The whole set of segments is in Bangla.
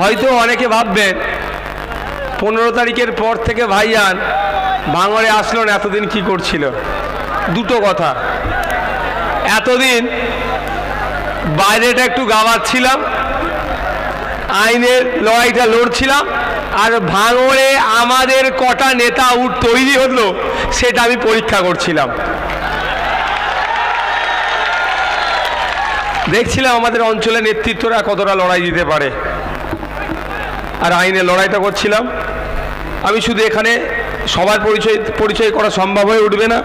হয়তো অনেকে ভাববেন, পনেরো তারিখের পর থেকে ভাইয়ান ভাঙড়ে আসলো না, এতদিন কি করছিল? দুটো কথা। এতদিন বাইরেটা একটু গাওয়াচ্ছিলাম আইনের লড়াইটা লড়ছিলাম, আর ভাঙড়ে আমাদের কটা নেতা উঠ তৈরি হলো, সেটা আমি পরীক্ষা করছিলাম। দেখছিলাম আমাদের অঞ্চলের নেতৃত্বরা কতটা লড়াই দিতে পারে। আর আইনে লড়াইটা করছিলাম। আমি শুধু এখানে সবার পরিচয় পরিচয় করা সম্ভব হয়ে উঠবে না।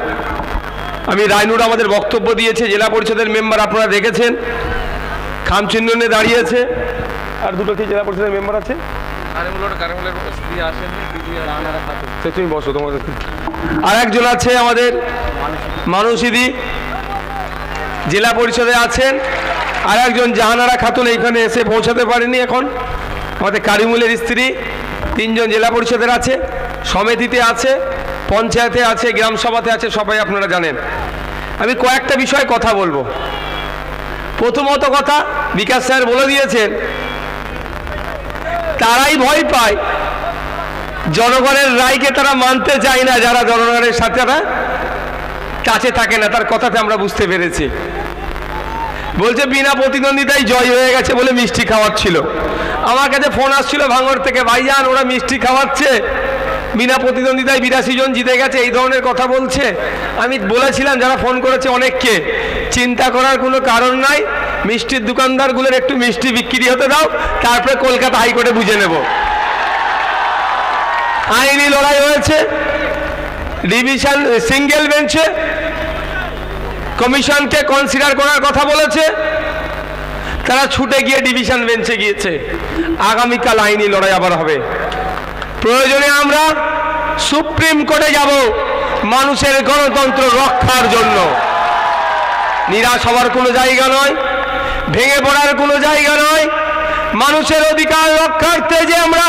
আমি রায়নুর আমাদের বক্তব্য দিয়েছে, জেলা পরিষদের মেম্বার আপনারা দেখেছেন। খামচিহ্নে দাঁড়িয়েছে আর দুটো কি জেলা পরিষদের মেম্বার আছে? আর একজন আছে আমাদের মানুষিদি জেলা পরিষদে আছেন। আর একজন জাহানারা খাতুন এইখানে এসে পৌঁছাতে পারেনি এখন। আমাদের কারিমুলের স্ত্রী, তিনজন জেলা পরিষদের আছে, সমিতিতে আছে, পঞ্চায়েতে আছে, গ্রাম সভাতে আছে, সবাই আপনারা জানেন। আমি কয়েকটা বিষয়ে কথা বলব। প্রথমত কথা, বিকাশ স্যার বলে দিয়েছেন, তারাই ভয় পায়, জনগণের রায়কে তারা মানতে চায় না, যারা জনগণের সাথে তারা কাছে থাকে না, তার কথাতে আমরা বুঝতে পেরেছি। বলছে, বিনা প্রতিদ্বন্দ্বিতায় জয় হয়ে গেছে বলে মিষ্টি খাওয়াচ্ছিল। আমার কাছে ফোন আসছিল ভাঙড় থেকে, ভাইজান, ওরা মিষ্টি খাওয়াচ্ছে। বিনা প্রতিদ্বন্দ্বিতায় বিরাশি জন জিতে গেছে, এই ধরনের কথা বলছে। আমি বলেছিলাম, যারা ফোন করেছে অনেককে, চিন্তা করার কোনো কারণ নাই, মিষ্টির দোকানদারগুলোর একটু মিষ্টি বিক্রি হতে দাও, তারপরে কলকাতা হাইকোর্টে বুঝে নেব। আইনি লড়াই হয়েছে, ডিভিশন সিঙ্গেল বেঞ্চে, কমিশনকে কনসিডার করার কথা বলেছে। তারা ছুটে গিয়ে ডিভিশন বেঞ্চে গিয়েছে। আগামীকাল আইনি লড়াই আবার হবে। প্রয়োজনে আমরা সুপ্রিম কোর্টে যাব মানুষের গণতন্ত্র রক্ষার জন্য। নিরাশ হওয়ার কোনো জায়গা নয়, ভেঙে পড়ার কোনো জায়গা নয়। মানুষের অধিকার রক্ষার্থে যে আমরা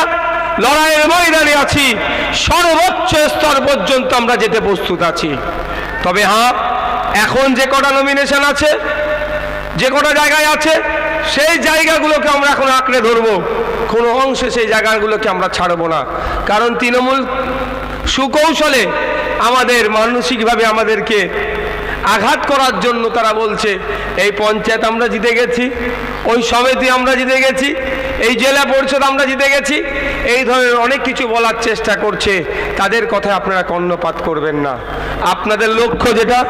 লড়াইয়ের ময়দানে আছি, সর্বোচ্চ স্তর পর্যন্ত আমরা যেতে প্রস্তুত আছি। তবে হ্যাঁ এখন যে কটা নমিনেশন আছে, যে কটা জায়গায় আছে সেই জায়গাগুলোকে আমরা এখন আঁকড়ে ধরবো। কোনো অংশে সেই জায়গাগুলোকে আমরা ছাড়বো না। কারণ তৃণমূল সুকৌশলে আমাদের মানসিকভাবে আমাদেরকে আঘাত করার জন্য তারা বলছে, এই পঞ্চায়েত আমরা জিতে গেছি, ওই সমিতি আমরা জিতে গেছি, এই জেলা পরিষদ আমরা জিতে গেছি। এই ধরনের অনেক কিছু বলার চেষ্টা করছে। তাদের কথায় আপনারা কর্ণপাত করবেন না। আপনাদের লক্ষ্য যেটা,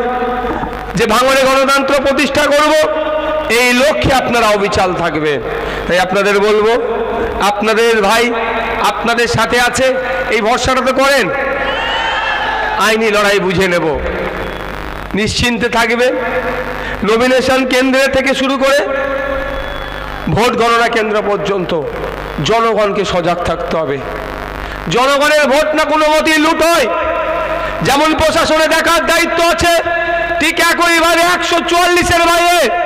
যে ভাঙড়ে গণতন্ত্র প্রতিষ্ঠা করব এই লক্ষ্যে আপনারা অবিচাল থাকবে। তাই আপনাদের বলব, আপনাদের ভাই আপনাদের সাথে আছে, এই ভরসাটা তো করেন। আইনি লড়াই বুঝে নেব। নিশ্চিন্তে থাকবে। নমিনেশন কেন্দ্রে থেকে শুরু করে ভোট গণনা কেন্দ্র পর্যন্ত জনগণকে সজাগ থাকতে হবে। জনগণের ভোট না কোনো মতেই লুট হয়। যেমন প্রশাসনে দেখার দায়িত্ব আছে, ঠিক একইভাবে একশো চুয়াল্লিশের বাইরে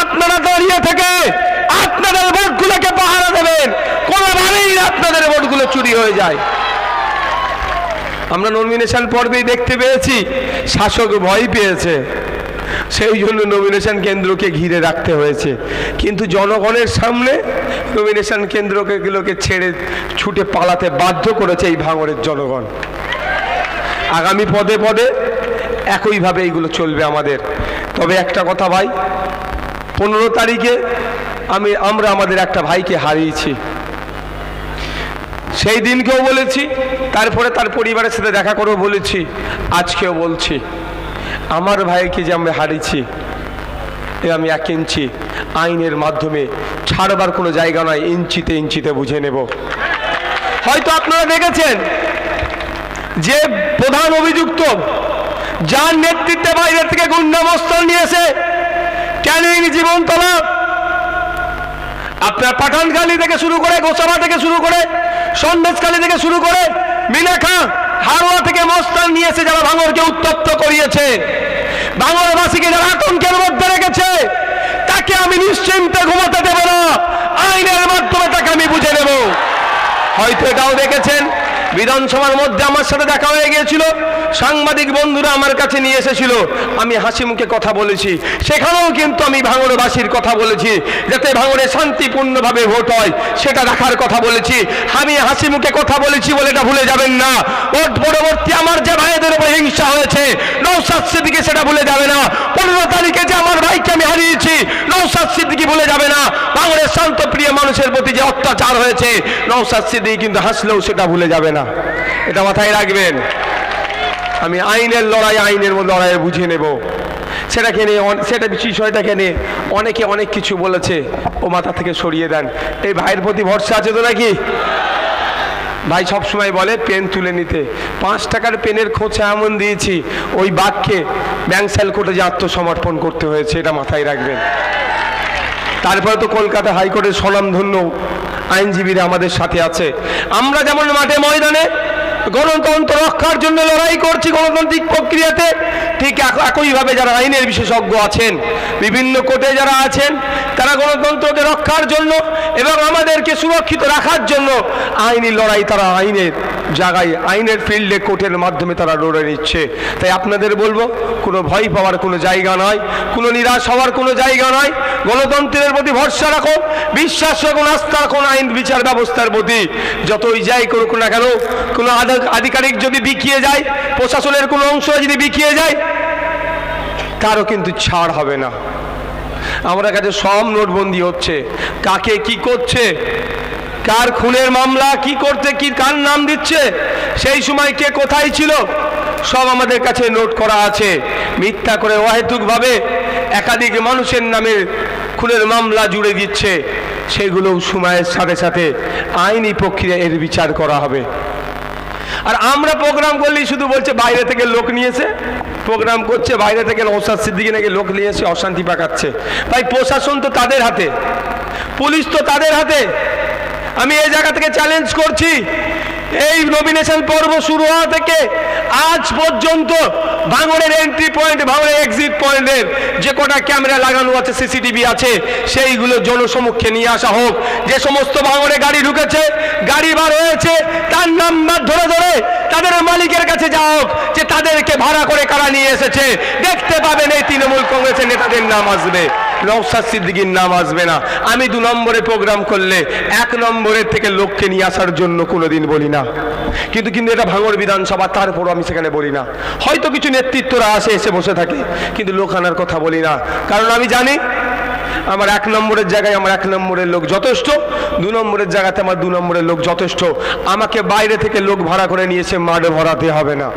আপনারা দাঁড়িয়ে থেকে আপনাদের ভোটগুলোকে পাহারা দেবেন। কোনোভাবেই আপনাদের ভোটগুলো চুরি হয়ে যায়। আমরা নমিনেশন পর্বেই দেখতে পেয়েছি, শাসক ভয় পেয়েছে। সেই জন্য নমিনেশন কেন্দ্রকে ঘিরে রাখতে হয়েছে। কিন্তু জনগণের সামনে নমিনেশন কেন্দ্রকে গুলোকে ছেড়ে ছুটে পালাতে বাধ্য করেছে এই ভাঙরের জনগণ। আগামী পদে পদে একইভাবে এইগুলো চলবে আমাদের। তবে একটা কথা ভাই পনেরো তারিখে আমি, আমরা আমাদের একটা ভাইকে হারিয়েছি। সেই দিনকেও বলেছি, তারপরে তার পরিবারের সাথে দেখা করব বলেছি, আজকেও বলছি, আমার ভাইকে যে আমরা হারিয়েছি, এ আমি এক ইঞ্চি আইনের মাধ্যমে ছাড়বার কোনো জায়গা নয়, ইঞ্চিতে ইঞ্চিতে বুঝে নেব। হয়তো আপনারা দেখেছেন যে প্রধান অভিযুক্ত, যার নেতৃত্বে বাইরে থেকে গুন্ডামস্তল নিয়েছে ক্যানিং জীবনতলা আপনার পাঠানখালি থেকে শুরু করে গোসাবা থেকে শুরু করে, সন্দেশখালি থেকে শুরু করে মিনাখা হারোয়া থেকে মস্তান নিয়েছে যারা ভাঙরকে উত্তপ্ত করিয়েছে ভাঙরবাসীকে যারা আতঙ্কের মধ্যে রেখেছে, তাকে আমি নিশ্চিন্তে ঘুমাতে দেব না। আইনের মাধ্যমে তাকে আমি বুঝে নেব। হয়তো এটাও দেখেছেন বিধানসভার মধ্যে আমার সাথে দেখা হয়ে গিয়েছিল। সাংবাদিক বন্ধুরা আমার কাছে নিয়ে এসেছিল। আমি হাসি মুখে কথা বলেছি। সেখানেও কিন্তু আমি ভাঙড়বাসীর কথা বলেছি, যাতে ভাঙড়ে শান্তিপূর্ণভাবে ভোট হয়, সেটা রাখার কথা বলেছি। আমি হাসি মুখে কথা বলেছি বলে এটা ভুলে যাবেন না। ভোট পরবর্তী আমার যে ভাইদের উপর হিংসা হয়েছে নৌসাদ সিদ্দিকি সেটা ভুলে যাবে না। পনেরো তারিখে যে আমার ভাইকে আমি হারিয়েছি নৌসাদ সিদ্দিকি ভুলে যাবে না। বাংলার শান্তপ্রিয় মানুষের প্রতি যে অত্যাচার হয়েছে নৌসাদ সিদ্দিকি কিন্তু হাসলেও সেটা ভুলে যাবে না। এটা মাথায় রাখবেন। আমি আইনের লড়াই আইনের লড়াই বুঝে নেব। সেটাকে নিয়ে সেটা বিষয়টাকে নিয়ে অনেকে অনেক কিছু বলেছে, ও মাথা থেকে সরিয়ে দেন। এই ভাইয়ের প্রতি ভরসা আছে তো নাকি? ভাই সবসময় বলে, পেন তুলে নিতে। পাঁচ টাকার পেনের খোঁচা এমন দিয়েছি, ওই বাঘকে ব্যাংক কোর্টে যে আত্মসমর্পণ করতে হয়েছে, এটা মাথায় রাখবেন। তারপরে তো কলকাতা হাইকোর্টের স্বনামধন্য আইনজীবীরা আমাদের সাথে আছে। আমরা যেমন মাঠে ময়দানে গণতন্ত্র রক্ষার জন্য লড়াই করছি গণতান্ত্রিক প্রক্রিয়াতে, ঠিক এক- একইভাবে যারা আইনের বিশেষজ্ঞ আছেন, বিভিন্ন কোর্টে যারা আছেন, তারা গণতন্ত্রকে রক্ষার জন্য এবং আমাদেরকে সুরক্ষিত রাখার জন্য আইনি লড়াই তারা আইনের জায়গায় আইনের ফিল্ডে কোর্টের মাধ্যমে তারা লড়ে নিচ্ছে। তাই আপনাদের বলব, কোনো ভয় পাওয়ার কোনো জায়গা নয় কোনো নিরাশ হওয়ার কোনো জায়গা নয় গণতন্ত্রের প্রতি ভরসা রাখো, বিশ্বাস রাখুন আস্থা রাখুন আইন, বিচার ব্যবস্থার প্রতি। যতই যাই করুক না কেন, কোনো আধা- আধিকারিক যদি বিকিয়ে যায়, প্রশাসনের কোনো অংশ যদি বিকিয়ে যায় কারও কিন্তু ছাড় হবে না। আমরা কাছে সব নোটবন্দি হচ্ছে। কাকে কি করছে কার খুনের মামলা, কি করতে, কি, কার নাম দিচ্ছে, সেই সময় কে কোথায় ছিল, সব আমাদের কাছে নোট করা আছে। মিথ্যা করে অহেতুকভাবে একাধিক মানুষের নামে খুনের মামলা জুড়ে দিচ্ছে। সেগুলো সময়ের সাথে সাথে আইনি প্রক্রিয়া এর বিচার করা হবে। আর আমরা প্রোগ্রাম করলেই শুধু বলছে, বাইরে থেকে লোক নিয়েছে। প্রোগ্রাম করছে, বাইরে থেকে নৌসাদ সিদ্দিকি নাকি লোক নিয়ে এসে অশান্তি পাকাচ্ছে। তাই প্রশাসন তো তাদের হাতে। পুলিশ তো তাদের হাতে। আমি এই জায়গা থেকে চ্যালেঞ্জ করছি। এই নমিনেশন পর্ব শুরু হওয়া থেকে আজ পর্যন্ত ভাঙড়ের এন্ট্রি পয়েন্ট ভাঙড়ের এক্সিট পয়েন্টের যে কটা ক্যামেরা লাগানো আছে সিসিটিভি আছে, সেইগুলো জনসমক্ষে নিয়ে আসা হোক। যে সমস্ত ভাঙড়ে গাড়ি ঢুকেছে, গাড়ি বার হয়েছে, তার নাম্বার ধরে ধরে তাদের মালিকের কাছে যাওয়া হোক, যে তাদেরকে ভাড়া করে কারা নিয়ে এসেছে, দেখতে পাবেন এই তৃণমূল কংগ্রেসের নেতাদের নাম আসবে। নওসাদ সিদ্দিকির নাম আসবে না। আমি দু নম্বরে প্রোগ্রাম করলে এক নম্বরের থেকে লোককে নিয়ে আসার জন্য কোনোদিন বলি না। কিন্তু কিন্তু এটা ভাঙর বিধানসভা, তারপরও আমি সেখানে বলি না। হয়তো কিছু নেতৃত্বরা আসে, এসে বসে থাকে, কিন্তু লোক আনার কথা বলি না। কারণ আমি জানি, আমার এক নম্বরের জায়গায় আমার এক নম্বরের লোক যথেষ্ট, দু নম্বরের জায়গাতে আমার দু নম্বরের লোক যথেষ্ট। আমাকে বাইরে থেকে লোক ভাড়া করে নিয়েছে মাঠ ভরাতে হবে না।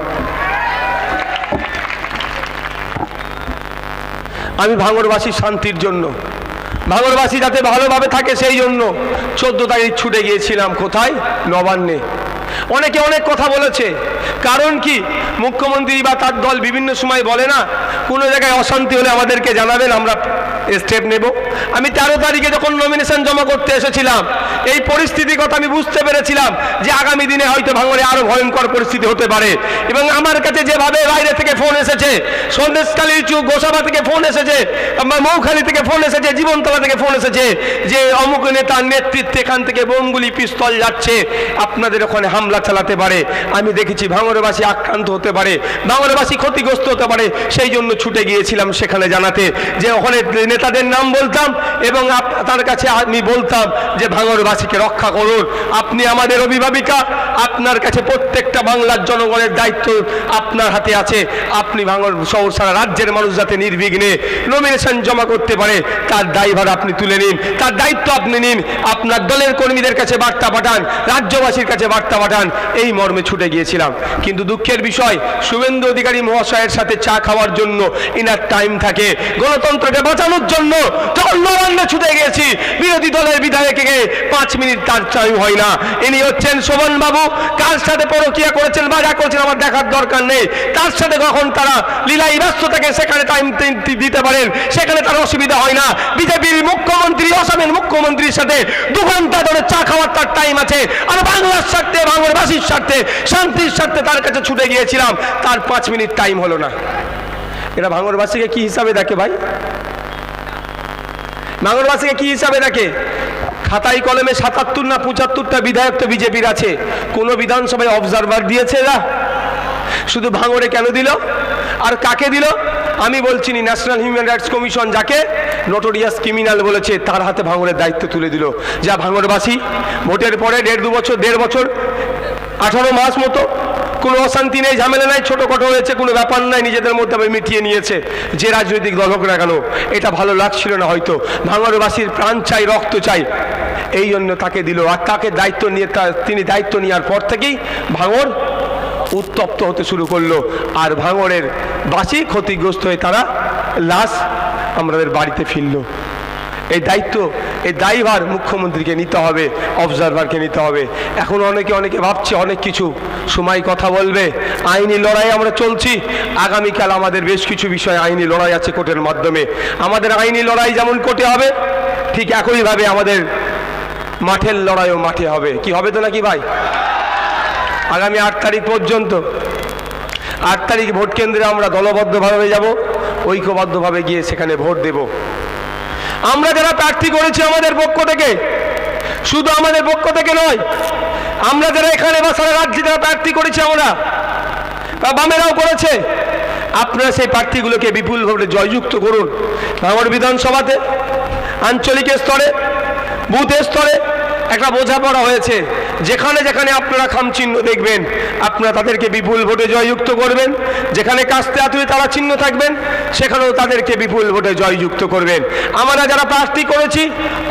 আমি ভাঙরবাসীর শান্তির জন্য। ভাঙরবাসী যাতে ভালোভাবে থাকে সেই জন্য চোদ্দ তারিখ ছুটে গিয়েছিলাম কোথায়? নবান্নে। অনেকে অনেক কথা বলেছে। কারণ কি? মুখ্যমন্ত্রী বা তার দল বিভিন্ন সময় বলে না, কোনো জায়গায় অশান্তি হলে আমাদেরকে জানাবেন, আমরা স্টেপ নেব। আমি তেরো তারিখে যখন নমিনেশন জমা করতে এসেছিলাম, এই পরিস্থিতির কথা আমি বুঝতে পেরেছিলাম যে আগামী দিনে হয়তো ভাঙড়ে আরও ভয়ঙ্কর পরিস্থিতি হতে পারে। এবং আমার কাছে যেভাবে বাইরে থেকে ফোন এসেছে সন্দেশকালী গোসাবা থেকে ফোন এসেছে মৌখালি থেকে ফোন এসেছে, জীবনতলা থেকে ফোন এসেছে যে অমুক নেতার নেতৃত্বে এখান থেকে বোমগুলি পিস্তল যাচ্ছে, আপনাদের ওখানে হামলা চালাতে পারে। আমি দেখেছি ভাঙড়বাসী আক্রান্ত হতে পারে, ভাঙড়বাসী ক্ষতিগ্রস্ত হতে পারে, সেই জন্য ছুটে গিয়েছিলাম সেখানে জানাতে যে ওখানে নেতাদের নাম বলতাম এবং তার কাছে আমি বলতাম যে ভাঙড়বাসীকে রক্ষা করুন। আপনি আমাদের অভিভাবিকা, আপনার কাছে প্রত্যেকটা বাংলার জনগণের দায়িত্ব আপনার হাতে আছে। আপনি ভাঙড় শহর সারা রাজ্যের মানুষ যাতে নির্বিঘ্নে নমিনেশন জমা করতে পারে, তার দায়ভার আপনি তুলে নিন। তার দায়িত্ব আপনি নিন। আপনার দলের কর্মীদের কাছে বার্তা পাঠান, রাজ্যবাসীর কাছে বার্তা পাঠান। এই মর্মে ছুটে গিয়েছিলাম। কিন্তু দুঃখের বিষয়, শুভেন্দু অধিকারী মহাশয়ের সাথে চা খাওয়ার জন্য ইনার টাইম থাকে। গণতন্ত্রকে বাঁচানোর জন্য যখন নবান্নে ছুটে গেছি, বিরোধী দলের বিধায়ককে পাঁচ মিনিট তার টাইম হয় না। ইনি হচ্ছেন শোভন বাবু, কার সাথে পরকিয়া করেছেন বা যা করেছেন আমার দেখার দরকার নেই। তার সাথে কখন তারা লীলাই ব্যস্ত থাকে সেখানে টাইম দিতে পারেন, সেখানে তার অসুবিধা হয় না। বিজেপির মুখ্যমন্ত্রী অসমের মুখ্যমন্ত্রীর সাথে দু ঘণ্টা ধরে চা খাওয়ার তার টাইম আছে। আর বাংলার স্বার্থে বাংলাবাসীর স্বার্থে, শান্তির স্বার্থে তার কাছে ছুটে গিয়েছিলাম। তার পাঁচ মিনিট টাইম হলো না। এটা ভাঙরবাসীকে কি হিসাবে দেখে ভাই? ভাঙরবাসীকে কি হিসাবে দেখে খাতাই কলমে সাতাত্তর না পঁচাত্তরটা বিধায়ক তো বিজেপির আছে। কোনো বিধানসভায় অবজারভার দিয়েছে এরা? শুধু ভাঙড়ে কেন দিল? আর কাকে দিল? আমি বলছি নি ন্যাশনাল হিউম্যান রাইটস কমিশন যাকে নোটোরিয়াস ক্রিমিনাল বলেছে, তার হাতে ভাঙড়ের দায়িত্ব তুলে দিল। যা ভাঙড়বাসী, ভোটের পরে দেড় দু বছর, দেড় বছর, আঠারো মাস মতো কোনো অশান্তি নেই, ঝামেলা নাই, ছোটোখাটো হয়েছে, কোনো ব্যাপার নাই, নিজেদের মধ্যে আবার মিটিয়ে নিয়েছে যে রাজনৈতিক দল হোক না কেন, এটা ভালো লাগছিল না হয়তো। ভাঙড়বাসীর প্রাণ চাই, রক্ত চাই। এই জন্য তাকে দিল। আর তাকে দায়িত্ব নিয়ে তিনি দায়িত্ব নেওয়ার পর থেকেই ভাঙড় উত্তপ্ত হতে শুরু করল। আর ভাঙরের বাসি ক্ষতিগ্রস্ত হয়ে তারা লাশ আমাদের বাড়িতে ফিরল। এই দায়িত্ব এই দায়ভার মুখ্যমন্ত্রীকে নিতে হবে অবজারভারকে নিতে হবে। এখন অনেকে অনেকে ভাবছে অনেক কিছু। সময় কথা বলবে, আইনি লড়াই আমরা চলছি। আগামীকাল আমাদের বেশ কিছু বিষয় আইনি লড়াই আছে কোর্টের মাধ্যমে। আমাদের আইনি লড়াই যেমন কোর্টে হবে, ঠিক একইভাবে আমাদের মাঠের লড়াইও মাঠে হবে। কি হবে তো নাকি ভাই? আগামী আট তারিখ পর্যন্ত। আট তারিখ ভোট কেন্দ্রে আমরা দলবদ্ধভাবে যাব, ঐক্যবদ্ধভাবে গিয়ে সেখানে ভোট দেব। আমরা যারা প্রার্থী করেছি আমাদের পক্ষ থেকে, শুধু আমাদের পক্ষ থেকে নয়, আমরা যারা এখানে বা সারা রাজ্যে যারা প্রার্থী করেছি আমরা, বা বামেরাও করেছে, আপনারা সেই প্রার্থীগুলোকে বিপুলভাবে জয়যুক্ত করুন। ভাঙড় বিধানসভাতে, আঞ্চলিক স্তরে বুথ স্তরে একটা বোঝাপড়া হয়েছে। যেখানে যেখানে আপনারা খামচিহ্ন দেখবেন, আপনারা তাদেরকে বিপুল ভোটে জয়যুক্ত করবেন। যেখানে কাস্তে আতুরে তারা চিহ্ন থাকবেন, সেখানেও তাদেরকে বিপুল ভোটে জয়যুক্ত করবেন। আমরা যারা প্রার্থী করেছি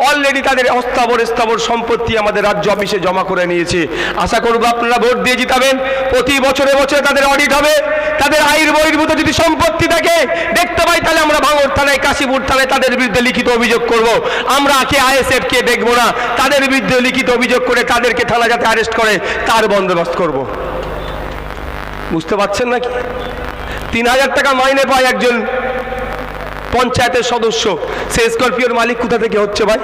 অলরেডি তাদের অস্থাবর স্থাবর সম্পত্তি আমাদের রাজ্য অফিসে জমা করে নিয়েছে। আশা করব আপনারা ভোট দিয়ে জিতাবেন। প্রতি বছরে বছরে তাদের অডিট হবে। তাদের আইন বহির্ভূত যদি সম্পত্তি থাকে, দেখতে পাই, তাহলে আমরা ভাঙর থানায়, কাশীপুর থানায় তাদের বিরুদ্ধে লিখিত অভিযোগ করব। আমরা কে আইএসএফ কে দেখব না। তাদের বিরুদ্ধে লিখিত অভিযোগ করে তাদেরকে থানা যাতে অ্যারেস্ট করে, তার বন্দোবস্ত করব। বুঝতে পারছেন নাকি? তিন হাজার টাকা মাইনে পায় একজন পঞ্চায়েতের সদস্য। সে স্করপিওর মালিক কোথা থেকে হচ্ছে ভাই?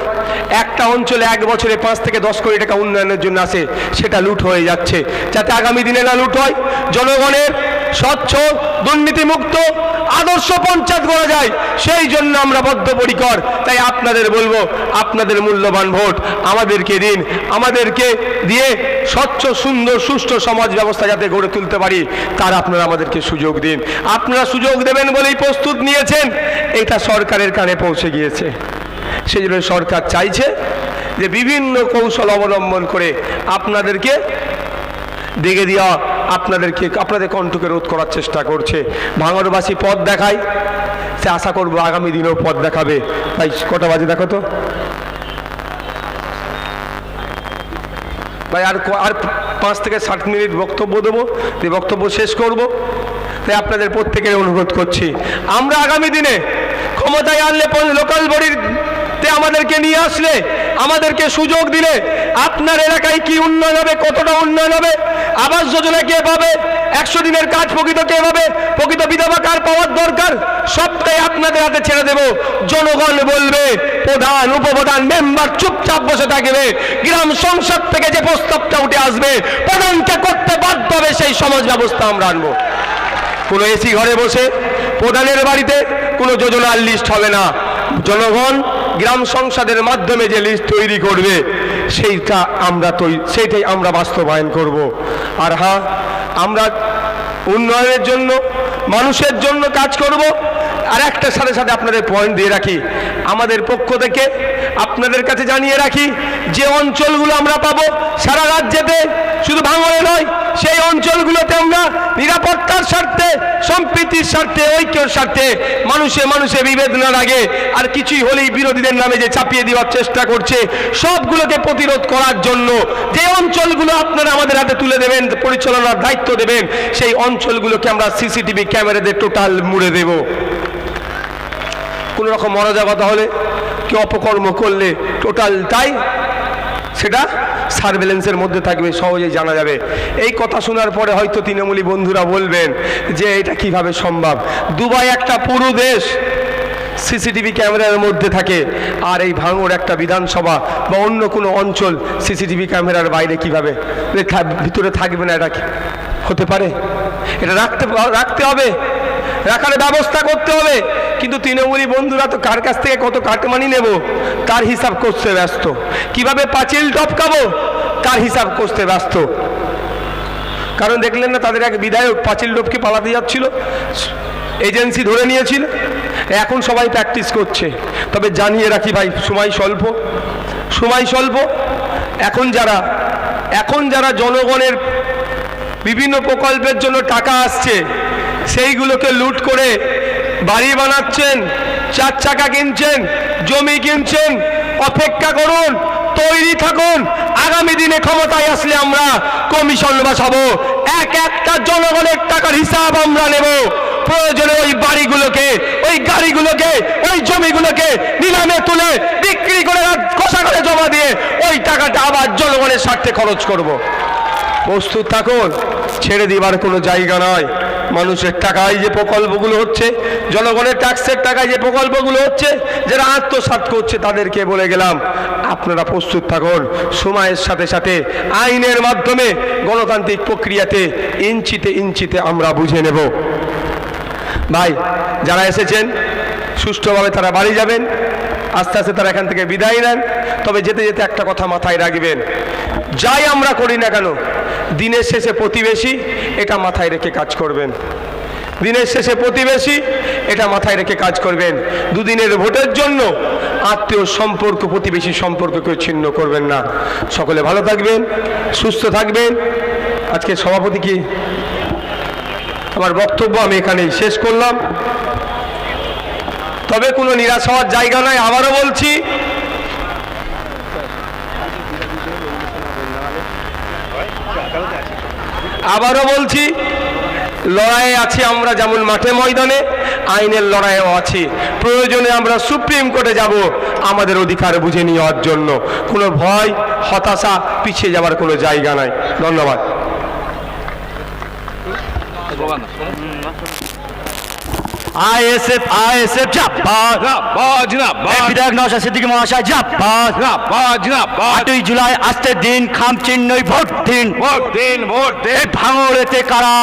একটা অঞ্চলে এক বছরে পাঁচ থেকে দশ কোটি টাকা উন্নয়নের জন্য আসে, সেটা লুট হয়ে যাচ্ছে। যাতে আগামী দিনে না লুট হয়, জনগণের স্বচ্ছ, দুর্নীতিমুক্ত আদর্শ পঞ্চায়েত করা যায়, সেই জন্য আমরা বদ্ধপরিকর। তাই আপনাদের বলব, আপনাদের মূল্যবান ভোট আমাদেরকে দিন, আমাদেরকে দিয়ে স্বচ্ছ, সুন্দর, সুষ্ঠু সমাজ ব্যবস্থা যাতে গড়ে তুলতে পারি, তার আপনারা আমাদেরকে সুযোগ দিন। আপনারা সুযোগ দেবেন বলেই প্রস্তুত নিয়েছেন, এটা সরকারের কানে পৌঁছে গিয়েছে। সেই জন্য সরকার চাইছে যে বিভিন্ন কৌশল অবলম্বন করে আপনাদেরকে দেখে দেওয়া আপনাদেরকে, আপনাদের কণ্ঠকে রোধ করার চেষ্টা করছে। ভাঙরবাসী পথ দেখায়। সে আশা করব আগামী দিনেও পথ দেখাবে। তাই কটা বাজে দেখো তো? ভাই, আর আর পাঁচ থেকে ষাট মিনিট বক্তব্য দেবো। দিয়ে বক্তব্য শেষ করব। তাই আপনাদের প্রত্যেকের অনুরোধ করছি। আমরা আগামী দিনে ক্ষমতায় আনলে লোকাল বডির তে আমাদেরকে নিয়ে আসলে, আমাদেরকে সুযোগ দিলে আপনার এলাকায় কি উন্নয়ন হবে, কতটা উন্নয়ন হবে আবাস যোজনা কে পাবে? একশো দিনের কাজ প্রকৃত কে পাবে? প্রকৃত বিধবা কার পাওয়ার দরকার? সবটাই আপনাদের হাতে ছেড়ে দেব। জনগণ বলবে, প্রধান, উপপ্রধান, মেম্বার চুপচাপ বসে থাকবে। গ্রাম সংসদ থেকে যে প্রস্তাবটা উঠে আসবে, প্রধানকে করতে বাধ্য হবে, সেই সমাজ ব্যবস্থা আমরা আনব। কোনো এসি ঘরে বসে প্রধানের বাড়িতে কোনো যোজনার লিস্ট হবে না। জনগণ গ্রাম সংসদের মাধ্যমে যে লিস্ট তৈরি করবে সেইটা আমরা তৈ- সেইটাই আমরা বাস্তবায়ন করব। আর হ্যাঁ আমরা উন্নয়নের জন্য, মানুষের জন্য কাজ করব। আর একটা সাথে সাথে আপনাদের পয়েন্ট দিয়ে রাখি। আমাদের পক্ষ থেকে আপনাদের কাছে জানিয়ে রাখি, যে অঞ্চলগুলো আমরা পাবো সারা রাজ্যেতে, শুধু ভাঙড়ে নয়, সেই অঞ্চলগুলোতে আমরা নিরাপত্তার স্বার্থে, সম্প্রীতির স্বার্থে, ঐক্যর স্বার্থে মানুষে মানুষে বিভেদ না লাগে আর কিছুই হলেই বিরোধীদের নামে যে চাপিয়ে দেওয়ার চেষ্টা করছে, সবগুলোকে প্রতিরোধ করার জন্য যে অঞ্চলগুলো আপনারা আমাদের হাতে তুলে দেবেন, পরিচালনার দায়িত্ব দেবেন, সেই অঞ্চলগুলোকে আমরা সিসিটিভি ক্যামেরাতে টোটাল মুড়ে দেব। কোনো রকম অরাজকতা হলে কেউ অপকর্ম করলে টোটালটাই সেটা সার্ভেলেন্সের মধ্যে থাকবে, সহজেই জানা যাবে। এই কথা শোনার পরে হয়তো তৃণমূলী বন্ধুরা বলবেন যে এটা কীভাবে সম্ভব? দুবাই একটা পুরো দেশ সিসিটিভি ক্যামেরার মধ্যে থাকে, আর এই ভাঙড় একটা বিধানসভা বা অন্য কোনো অঞ্চল সিসিটিভি ক্যামেরার বাইরে কীভাবে? ভিতরে থাকবে না, এটা হতে পারে? এটা রাখতে রাখতে হবে। রাখার ব্যবস্থা করতে হবে। কিন্তু তৃণমূলী বন্ধুরা তো কার কাছ থেকে কত কাটমানি নেব? তার হিসাব করতে ব্যস্ত। কীভাবে পাঁচিল টপকাবো? তার হিসাব করতে ব্যস্ত। কারণ দেখলেন না, তাদের এক বিধায়ক পাঁচিল টপকে পালাতে যাচ্ছিল, এজেন্সি ধরে নিয়েছিল। এখন সবাই প্র্যাকটিস করছে। তবে জানিয়ে রাখি ভাই, সময় স্বল্প। সময় স্বল্প। এখন যারা এখন যারা জনগণের বিভিন্ন প্রকল্পের জন্য টাকা আসছে সেইগুলোকে লুট করে বাড়ি বানাচ্ছেন, চার চাকা কিনছেন, জমি কিনছেন, অপেক্ষা করুন, তৈরি থাকুন, আগামী দিনে ক্ষমতায় আসলে আমরা কমিশন বসাবো, এক একটা জনগণের টাকার হিসাব আমরা নেব প্রয়োজনে ওই বাড়িগুলোকে, ওই গাড়িগুলোকে, ওই জমিগুলোকে নিলামে তুলে বিক্রি করে কষা করে জমা দিয়ে ওই টাকাটা আবার জনগণের স্বার্থে খরচ করব। প্রস্তুত থাকুন। ছেড়ে দিবার কোনো জায়গা নয় মানুষের টাকায় যে প্রকল্পগুলো হচ্ছে, জনগণের ট্যাক্সের টাকায় যে প্রকল্পগুলো হচ্ছে, যারা আত্মসাৎ করছে তাদেরকে বলে গেলাম, আপনারা প্রস্তুত থাকুন। সময়ের সাথে সাথে আইনের মাধ্যমে গণতান্ত্রিক প্রক্রিয়াতে ইঞ্চিতে ইঞ্চিতে আমরা বুঝে নেব। ভাই, যারা এসেছেন, সুষ্ঠুভাবে তারা বাড়ি যাবেন। আস্তে আস্তে তারা এখান থেকে বিদায় নেন। তবে যেতে যেতে একটা কথা মাথায় রাখবেন, যাই আমরা করি না কেন, দিনের শেষে প্রতিবেশী, এটা মাথায় রেখে কাজ করবেন। দিনের শেষে প্রতিবেশী, এটা মাথায় রেখে কাজ করবেন। দুদিনের ভোটের জন্য আত্মীয় সম্পর্ক, প্রতিবেশী সম্পর্ককে ছিন্ন করবেন না। সকলে ভালো থাকবেন, সুস্থ থাকবেন। আজকে সভাপতি কি? আমার বক্তব্য আমি এখানেই শেষ করলাম। তবে কোনো নিরাশ হওয়ার জায়গা নয় আবারও বলছি। আবারও বলছি, লড়াইয়ে আছি আমরা যেমন মাঠে ময়দানে, আইনের লড়াইও আছি। প্রয়োজনে আমরা সুপ্রিম কোর্টে যাব, আমাদের অধিকার বুঝে নেওয়ার জন্য। কোনো ভয়, হতাশা পিছিয়ে যাওয়ার কোনো জায়গা নাই। ধন্যবাদ। আইএসএফ আইএসএফ জিন্দাবাদ বিধায়ক নওশাদ সিদ্দিকী মহাশয় জিন্দাবাদ আটই জুলাই আজকের দিন খাম চিহ্নই ভোট দিন। ভোট দিন ভোট দিন। ভাঙড়েতে কারা?